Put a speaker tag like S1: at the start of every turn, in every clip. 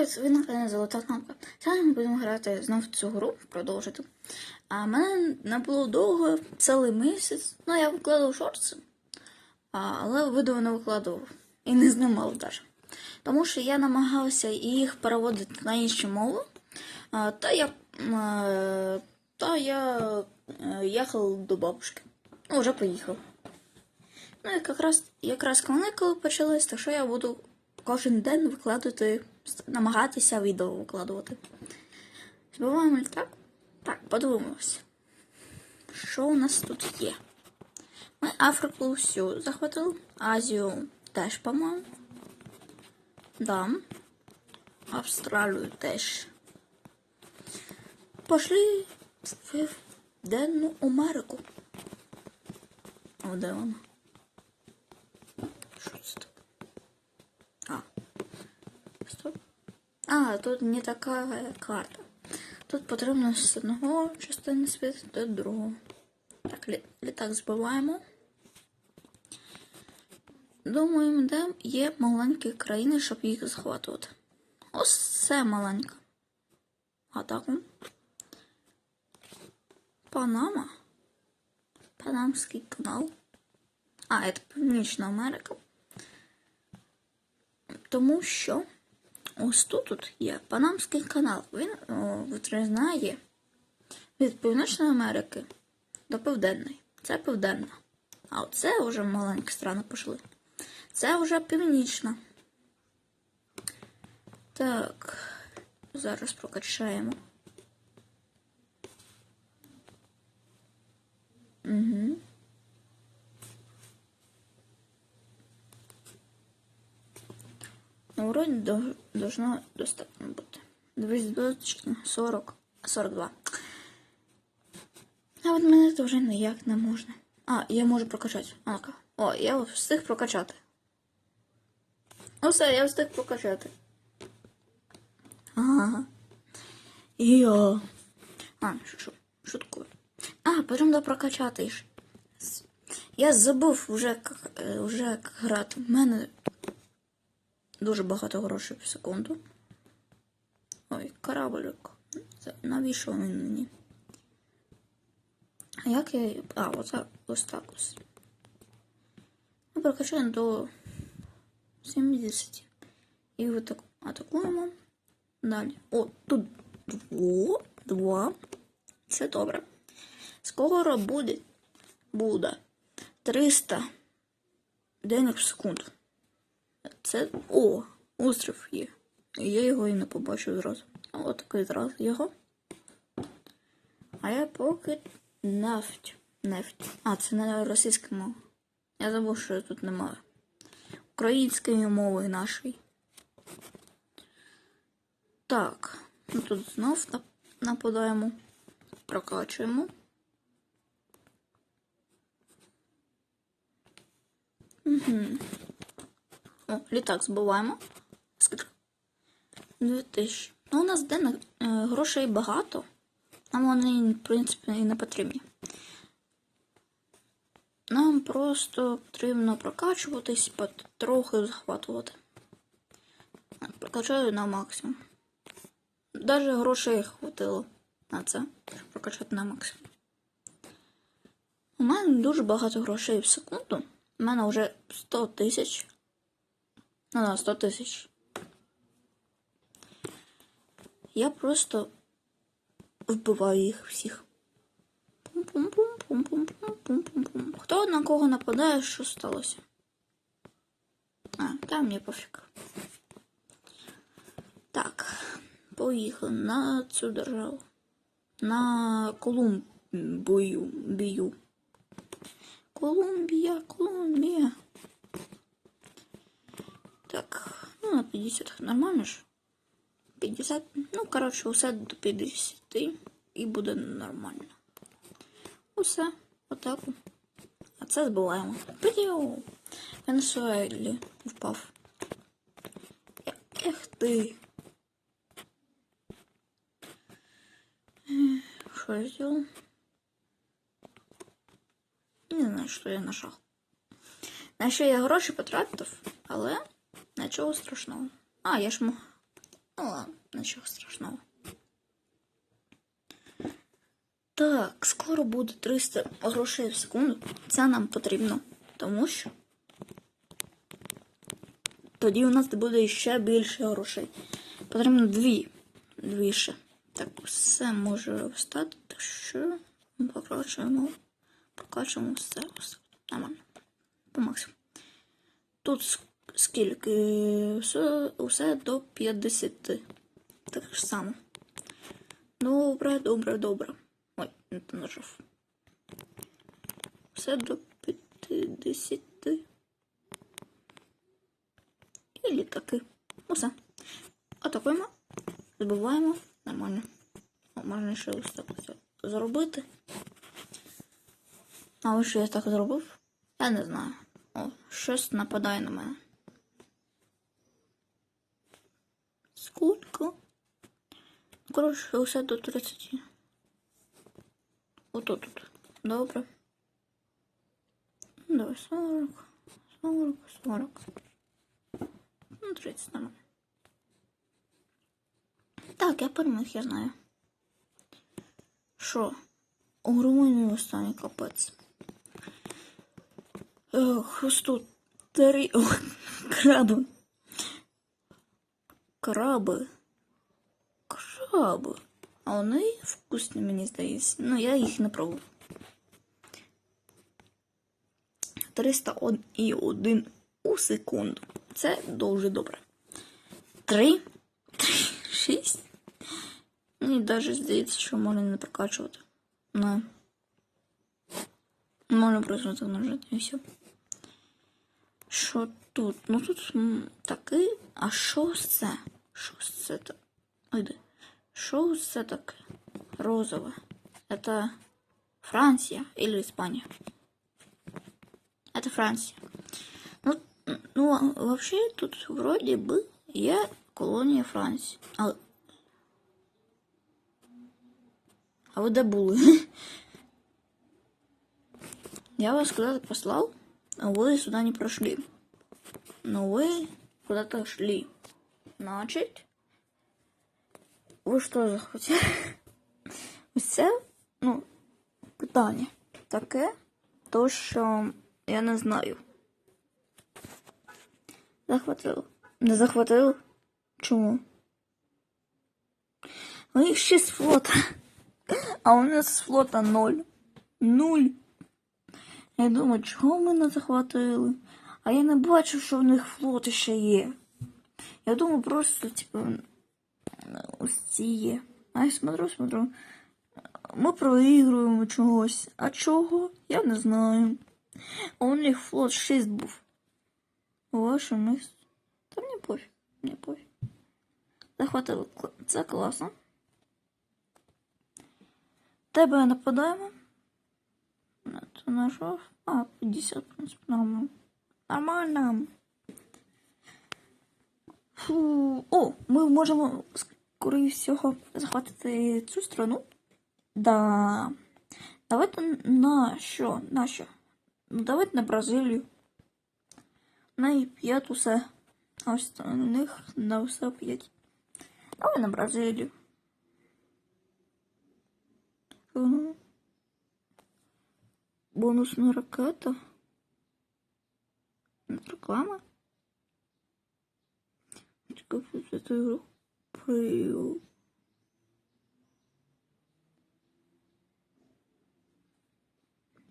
S1: Привіт, ви на каналі Золота кнопка. Сьогодні ми будемо грати знов цю гру, продовжити. А мене не було довго, цілий місяць. Ну, я викладав шорти, але відео не викладував і не знімав навіть. Тому що я намагався їх переводити на інші мови. А, та я, а, та я е, їхав до бабушки. Ну, вже поїхав. Ну, і якраз, якраз канікули почались, так що я буду кожен день викладати, намагатися відео викладувати. Збиваємо літак? Так, подивимося. Що у нас тут є? Ми Африку всю захватили, Азію теж, по-моєму. Да. Австралію теж. Пошли в Південну Америку. О, де вона? Що це таке? А. Стоп. А, тут не така карта. Тут потрібно з одного частини світу до другого. Так, лі- літак збиваємо. Думаємо, де є маленькі країни, щоб їх захватувати. Ось це маленька. А так. Панама. Панамський канал. А, це Північна Америка. Тому що ось тут, тут є Панамський канал. Він о, відрізняє від Північної Америки до Південної. Це Південна. А оце вже маленькі страни пішли. Це вже північна. Так, зараз прокачаємо. Угу. Ну, вроде должно достатньо бути. 240, 40, 42. А от мене це вже ніяк не можна. А, я можу прокачати. А, ну-ка. О, я встиг прокачати. Усе, я встиг прокачати. Ага. Йо. А, що, шуткую. А, потрібно прокачати. Я забув вже, як, е, як грати. В мене дуже багато грошей в секунду. Ой, кораблик. Навіщо він мені? А як я. А, оце ось так ось. Ми прокачаємо до 70. І от так атакуємо. Далі. О, тут дво, два. Це добре. Скоро буде. Буде 300 денег в секунду. Це. О, острів є. Я його і не побачив зразу. От такий зразу його. А я поки нефть. Нефть. А, це не російська мова. Я забув, що тут немає. Української мови нашої. Так. Ну тут знов нападаємо. Прокачуємо. Угу. О, літак збиваємо. Скільки? 2000. Ну, у нас денег е, грошей багато. Нам вони, в принципі, і не потрібні. Нам просто потрібно прокачуватись, потрохи захватувати. Прокачаю на максимум. Даже грошей хватило на це, щоб прокачати на максимум. У мене дуже багато грошей в секунду. У мене вже 100 тисяч. Ну да, 100 тисяч. Я просто вбиваю їх всіх. Пум-пум-пум-пум-пум-пум-пум-пум. Хто на кого нападає, що сталося? А, там мені пофіг. Так, поїхали на цю державу. На Колумбію. Бію. Колумбія, Колумбія. 50 нормально ж? 50, ну, коротше, усе до 50 і буде нормально. Усе, отак. А це збиваємо. Пиу! Венесуелі впав. Е- Ех ти. Ех, Що я зробив? Не знаю, що я нажав. На що я гроші потратив, але нічого страшного. А, я ж мо- Ну ладно, нічого страшного. Так, скоро буде 300 грошей в секунду. Це нам потрібно, тому що тоді у нас буде ще більше грошей. Потрібно дві. Дві ще. Так, все може встати, так що прокачуємо. Прокачуємо все. Нормально. По максимуму. Тут скільки? Все, усе до 50. Так ж само. Добре, добре, добре. Ой, не то нажав. Все до 50. І літаки. Усе. Атакуємо. Збиваємо. Нормально. О, можна ще ось так ось зробити. А ось що я так зробив? Я не знаю. О, щось нападає на мене. Скільки? Коротше, усе до 30. Отут тут. Добре. Ну, Давай 40, 40, 40. Ну, 30 нормально. Так, я переміг, я знаю. Що? У Румунії останній капець. Ох, три О, краби. Краби. Краби. А вони вкусні, мені здається. Ну, я їх не пробував. 301 у секунду. Це дуже добре. Три, три, шість. Мені навіть здається, що можна не прокачувати. Ну. Можна просто так нажати і все. Що тут? Ну тут такий. А що це? Що це так? Ой, де. Що це таке? Розове. Это Франция или Испания? Это Франция. Ну, м, ну а вообще тут вроде бы є колонія Франції. А, а ви де були? Я вас куда-то послал, а вы сюда не прошли. Но вы куда-то шли. Значит, ви що захотіли? Ось це, ну, питання таке, то що я не знаю. Захватило. Не захватило? Чому? У них шість флота. А у нас з флота ноль. Нуль. Я думаю, чого ми не захватили? А я не бачу, що в них флот ще є. Я думаю, просто, типу, ось ці є. А я смотрю, смотрю. Ми проігруємо чогось. А чого? Я не знаю. У них флот 6 був. Ваш у них. Та мені пофіг. Мені пофіг. Захватили. Це класно. Тебе нападаємо. Это нажав. А, 50, в принципе, нормально. Нормально. Фу. О, ми можемо, скоріше всього, захватити цю страну. Да. Давайте на що? На що? Ну, давайте на Бразилію. На і п'ять усе. А ось у них на все п'ять. Давай на Бразилію. Угу. Бонусна ракета. Реклама. Чекай, эту игру. Прию.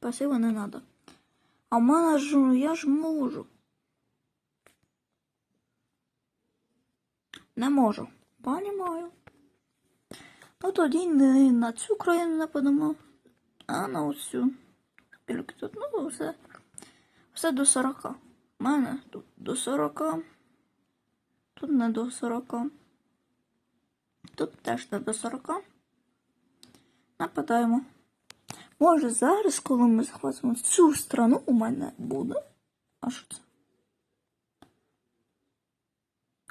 S1: Пасива не надо. А в мене ж, ну, я ж можу. Не можу. Понімаю. Ну тоді не на цю країну нападемо, а на оцю. Скільки тут? Ну, все. Все до 40. У мене тут до 40. Тут не до 40. Тут теж не до 40. Нападаємо. Може зараз, коли ми захватимо цю страну, у мене буде. А що це?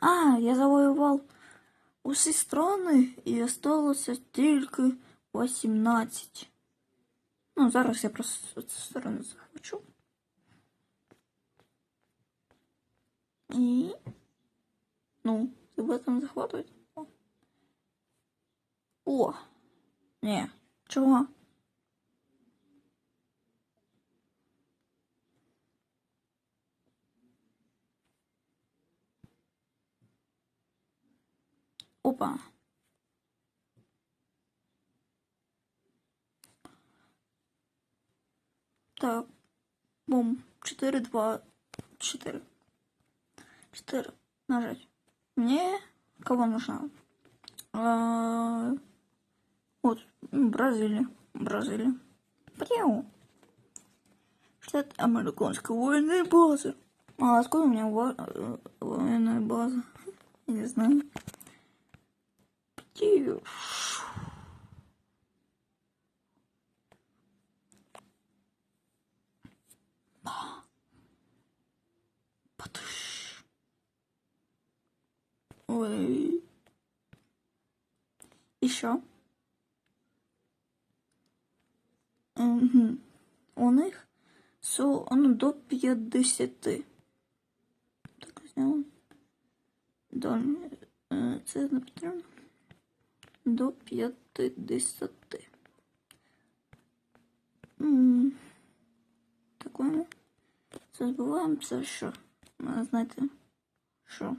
S1: А, я завоював усі страни і осталося тільки 18. Ну, зараз я просто цю сторону захвачу. І. Ну, тебе там захватують. О! Ні. Опа. Так. Бум. 4, 2, 4. 4. Нажать. Мне кого нужно? А, Вот. Бразилия. Бразилия. Пьяу. Штат американской военной базы. А откуда у меня во- э, военная база? Не знаю. Пью. Подыш. Ой. Еще. У них со, ну, до 50. Так, зняла. Далі. Е, Це не потрібно. До 50. М, Так, ми це збиваємо. Це що? Е, Знаєте, що?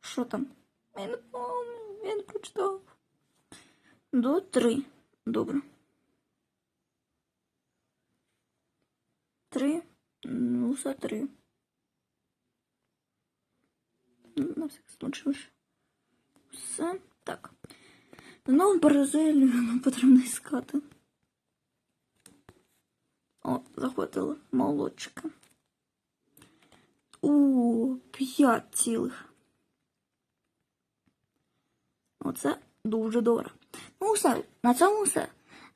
S1: Що там? Я не помню, я не прочитав. До 3. Добре. Ну, все 3. На всяк случай. Все. Так. Знову Бразилію нам потрібно іскати. О, захватили молодчика. У, п'ять цілих. Оце дуже добре. Ну все, на цьому все.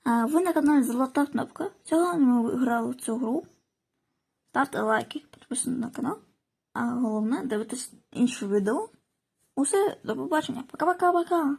S1: Ви на каналі Золота Кнопка. Сьогодні ми виграли в цю гру. Ставте лайки, підписуйтесь на канал. А головне дивитесь інші відео. Усе, до побачення. Пока-пока-пока.